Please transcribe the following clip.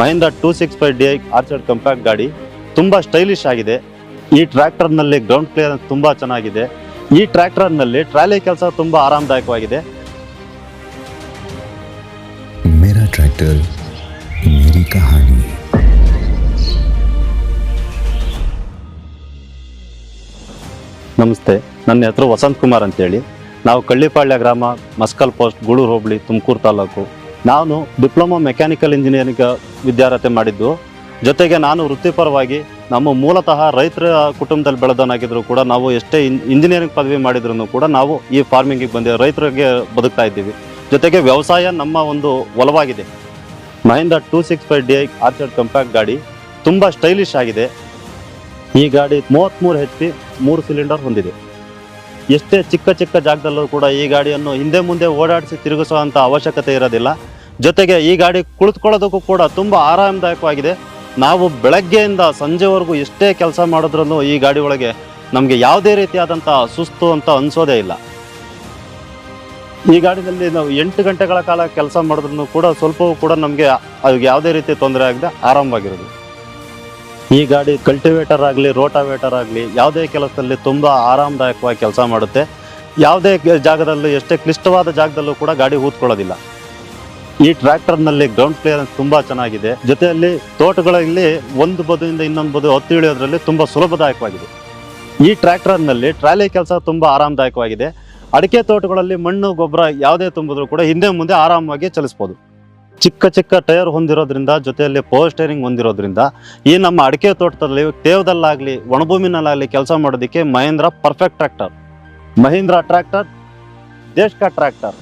Mahindra two six five D orchard compact ಗಾಡಿ ತುಂಬ stylish ಆಗಿದೆ. ಈ ಟ್ರ್ಯಾಕ್ಟರ್ನಲ್ಲಿ ಗ್ರೌಂಡ್ ಕ್ಲಿಯರೆನ್ಸ್ ತುಂಬ ಚೆನ್ನಾಗಿದೆ. ಈ ಟ್ರ್ಯಾಕ್ಟರ್ನಲ್ಲಿ ಟ್ರಾಲಿ ಕೆಲಸ ತುಂಬ ಆರಾಮದಾಯಕವಾಗಿದೆ. ಮೇರಾ ಟ್ರ್ಯಾಕ್ಟರ್ ಮೇರಿ ಕಹಾನಿ ನಮಸ್ತೆ ನನ್ನ ಹೆಸರು ವಸಂತ್ ಕುಮಾರ್ ಅಂತೇಳಿ. ನಾವು ಕಳ್ಳಿಪಾಳ್ಯ ಗ್ರಾಮ ಮಸ್ಕಲ್ ಪೋಸ್ಟ್ ಗೂಳೂರು ಹೋಬಳಿ ತುಮಕೂರು ತಾಲೂಕು. ನಾನು ಡಿಪ್ಲೊಮಾ ಮೆಕ್ಯಾನಿಕಲ್ ಇಂಜಿನಿಯರಿಂಗ್ ವಿದ್ಯಾರ್ಹತೆ ಮಾಡಿದ್ದು. ಜೊತೆಗೆ ನಾನು ವೃತ್ತಿಪರವಾಗಿ ನಮ್ಮ ಮೂಲತಃ ರೈತರ ಕುಟುಂಬದಲ್ಲಿ ಬೆಳೆದನಾಗಿದ್ರು ಕೂಡ ನಾವು ಎಷ್ಟೇ ಇಂಜಿನಿಯರಿಂಗ್ ಪದವಿ ಮಾಡಿದ್ರು ಕೂಡ ನಾವು ಈ ಫಾರ್ಮಿಂಗಿಗೆ ಬಂದ ರೈತರಿಗೆ ಬದುಕ್ತಾ ಇದ್ದೀವಿ. ಜೊತೆಗೆ ವ್ಯವಸಾಯ ನಮ್ಮ ಒಂದು ಒಲವಾಗಿದೆ. Mahindra two six five D I orchard compact ಗಾಡಿ ತುಂಬ ಸ್ಟೈಲಿಶ್ ಆಗಿದೆ. ಈ ಗಾಡಿ ಮೂವತ್ತ್ಮೂರು ಹೆಚ್ ಪಿ ಮೂರು ಸಿಲಿಂಡರ್ ಹೊಂದಿದೆ. ಎಷ್ಟೇ ಚಿಕ್ಕ ಚಿಕ್ಕ ಜಾಗದಲ್ಲೂ ಕೂಡ ಈ ಗಾಡಿಯನ್ನು ಹಿಂದೆ ಮುಂದೆ ಓಡಾಡಿಸಿ ತಿರುಗಿಸುವಂಥ ಅವಶ್ಯಕತೆ ಇರೋದಿಲ್ಲ. ಜೊತೆಗೆ ಈ ಗಾಡಿ ಕುಳಿತುಕೊಳ್ಳೋದಕ್ಕೂ ಕೂಡ ತುಂಬ ಆರಾಮದಾಯಕವಾಗಿದೆ. ನಾವು ಬೆಳಗ್ಗೆಯಿಂದ ಸಂಜೆವರೆಗೂ ಎಷ್ಟೇ ಕೆಲಸ ಮಾಡಿದ್ರೂ ಈ ಗಾಡಿ ಒಳಗೆ ನಮಗೆ ಯಾವುದೇ ರೀತಿಯಾದಂಥ ಸುಸ್ತು ಅಂತ ಅನಿಸೋದೇ ಇಲ್ಲ. ಈ ಗಾಡಿನಲ್ಲಿ ನಾವು ಎಂಟು ಗಂಟೆಗಳ ಕಾಲ ಕೆಲಸ ಮಾಡಿದ್ರು ಕೂಡ ಸ್ವಲ್ಪವೂ ಕೂಡ ನಮಗೆ ಯಾವುದೇ ರೀತಿ ತೊಂದರೆ ಆಗದೆ ಆರಾಮವಾಗಿರೋದು. ಈ ಗಾಡಿ ಕಲ್ಟಿವೇಟರ್ ಆಗಲಿ ರೋಟಾವೇಟರ್ ಆಗಲಿ ಯಾವುದೇ ಕೆಲಸದಲ್ಲಿ ತುಂಬ ಆರಾಮದಾಯಕವಾಗಿ ಕೆಲಸ ಮಾಡುತ್ತೆ. ಯಾವುದೇ ಜಾಗದಲ್ಲೂ ಎಷ್ಟೇ ಕ್ಲಿಷ್ಟವಾದ ಜಾಗದಲ್ಲೂ ಕೂಡ ಗಾಡಿ ಊದ್ಕೊಳ್ಳೋದಿಲ್ಲ ಈ ಟ್ರ್ಯಾಕ್ಟರ್ನಲ್ಲಿ ಗ್ರೌಂಡ್ ಕ್ಲಿಯರೆನ್ಸ್ ತುಂಬಾ ಚೆನ್ನಾಗಿದೆ. ಜೊತೆಯಲ್ಲಿ ತೋಟಗಳಲ್ಲಿ ಒಂದು ಬದುವಿಂದ ಇನ್ನೊಂದು ಬದು ಹತ್ತು ಇಳಿಯೋದ್ರಲ್ಲಿ ತುಂಬಾ ಸುಲಭದಾಯಕವಾಗಿದೆ. ಈ ಟ್ರ್ಯಾಕ್ಟರ್ನಲ್ಲಿ ಟ್ರಾಲಿ ಕೆಲಸ ತುಂಬಾ ಆರಾಮದಾಯಕವಾಗಿದೆ. ಅಡಿಕೆ ತೋಟಗಳಲ್ಲಿ ಮಣ್ಣು, ಗೊಬ್ಬರ ಯಾವುದೇ ತುಂಬಿದ್ರು ಕೂಡ ಹಿಂದೆ ಮುಂದೆ ಆರಾಮವಾಗಿ ಚಲಿಸಬಹುದು ಚಿಕ್ಕ ಚಿಕ್ಕ ಟೈರ್ ಹೊಂದಿರೋದ್ರಿಂದ, ಜೊತೆಯಲ್ಲಿ ಪವರ್ ಸ್ಟೇರಿಂಗ್ ಹೊಂದಿರೋದ್ರಿಂದ ಈ ನಮ್ಮ ಅಡಿಕೆ ತೋಟದಲ್ಲಿ ತೇವದಲ್ಲಾಗಲಿ ಒಣಭೂಮಿನಲ್ಲಾಗಲಿ ಕೆಲಸ ಮಾಡೋದಕ್ಕೆ Mahindra perfect tractor Mahindra tractor ದೇಶ್ಕ ಟ್ರ್ಯಾಕ್ಟರ್